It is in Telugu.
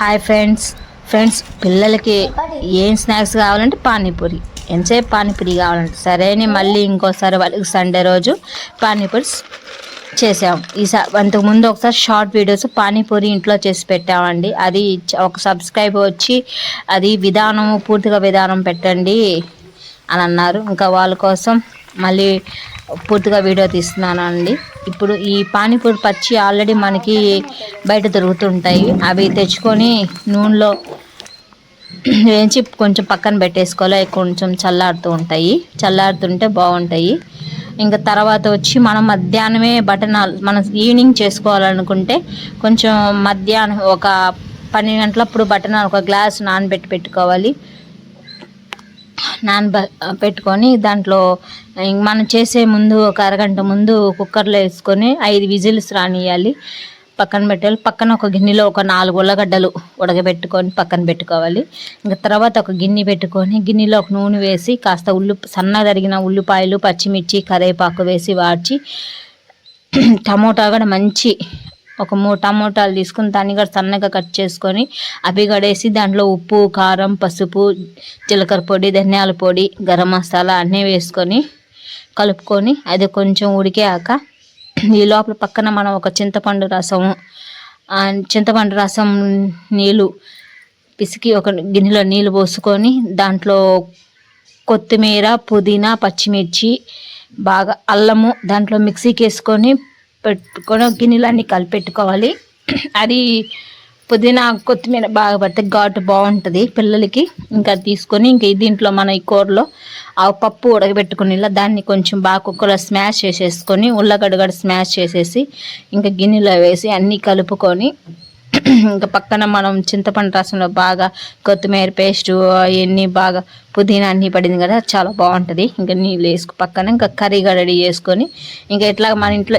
Hi friends. ఫ్రెండ్స్ పిల్లలకి ఏం స్నాక్స్ కావాలంటే పానీపూరి. ఎంతసేపు పానీపూరి కావాలంటే సరే అని మళ్ళీ ఇంకోసారి వాళ్ళకి సండే రోజు పానీపూరి స్- చేసాం ఈసారి అంతకుముందు ఒకసారి షార్ట్ వీడియోస్ పానీపూరి ఇంట్లో చేసి పెట్టామండి. అది ఒక సబ్స్క్రైబ్ వచ్చి అది విధానం పూర్తిగా విధానం పెట్టండి అని అన్నారు. ఇంకా వాళ్ళ కోసం మళ్ళీ పూర్తిగా వీడియో తీస్తున్నాను అండి? ఇప్పుడు ఈ పానీపూరి పచ్చి ఆల్రెడీ మనకి బయట దొరుకుతుంటాయి. అవి తెచ్చుకొని నూనెలో వేయించి కొంచెం పక్కన పెట్టేసుకోవాలి. అవి కొంచెం చల్లారుతూ ఉంటాయి. చల్లారుతుంటే బాగుంటాయి. ఇంకా తర్వాత వచ్చి మనం మధ్యాహ్నమే బటనాలు మనం ఈవినింగ్ చేసుకోవాలనుకుంటే కొంచెం మధ్యాహ్నం ఒక పన్నెండు గంటలప్పుడు బటనాలు ఒక గ్లాస్ నానబెట్టి పెట్టుకోవాలి. నానబ పెట్టుకొని దాంట్లో మనం చేసే ముందు ఒక అరగంట ముందు కుక్కర్లో వేసుకొని ఐదు విజిల్స్ రానియాలి పక్కన పెట్టాలి. పక్కన ఒక గిన్నెలో ఒక నాలుగు ఉల్లగడ్డలు ఉడకబెట్టుకొని పక్కన పెట్టుకోవాలి. ఇంకా తర్వాత ఒక గిన్నె పెట్టుకొని గిన్నెలో ఒక నూనె వేసి కాస్త ఉల్లి సన్నగా తరిగిన ఉల్లిపాయలు పచ్చిమిర్చి కరివేపాకు వేసి వాడ్చి టమోటా కూడా మంచి ఒక మూడు టమోటాలు తీసుకుని దాన్ని కూడా సన్నగా కట్ చేసుకొని అవి కడేసి దాంట్లో ఉప్పు కారం పసుపు జీలకర్ర పొడి ధనియాల పొడి గరం మసాలా అన్నీ వేసుకొని కలుపుకొని అది కొంచెం ఉడికాక ఈ లోపల పక్కన మనం ఒక చింతపండు రసము చింతపండు రసం నీళ్ళు పిసికి ఒక గిన్నెలో నీళ్ళు పోసుకొని దాంట్లో కొత్తిమీర పుదీనా పచ్చిమిర్చి బాగా అల్లము దాంట్లో మిక్సీకి వేసుకొని పెట్టుకొని ఒక గిన్నెలో అన్ని కలిపెట్టుకోవాలి. అది పుదీనా కొత్తిమీర బాగా పడితే ఘాటు బాగుంటుంది పిల్లలకి. ఇంకా తీసుకొని ఇంకా దీంట్లో మన ఈ కూరలో ఆ పప్పు ఉడకబెట్టుకుని ఇలా దాన్ని కొంచెం బాగా కుక్కలో స్మాష్ చేసేసుకొని ఉల్లగడగడ కూడా స్మాష్ చేసేసి ఇంకా గిన్నెలో వేసి అన్నీ కలుపుకొని ఇంకా పక్కన మనం చింతపండు రసంలో బాగా కొత్తిమీర పేస్టు అవన్నీ బాగా పుదీనా అన్నీ పడింది కదా చాలా బాగుంటుంది. ఇంకా నీళ్ళు వేసుకు పక్కన ఇంకా కర్రీ గడడి చేసుకొని ఇంకా ఇట్లా మన ఇంట్లో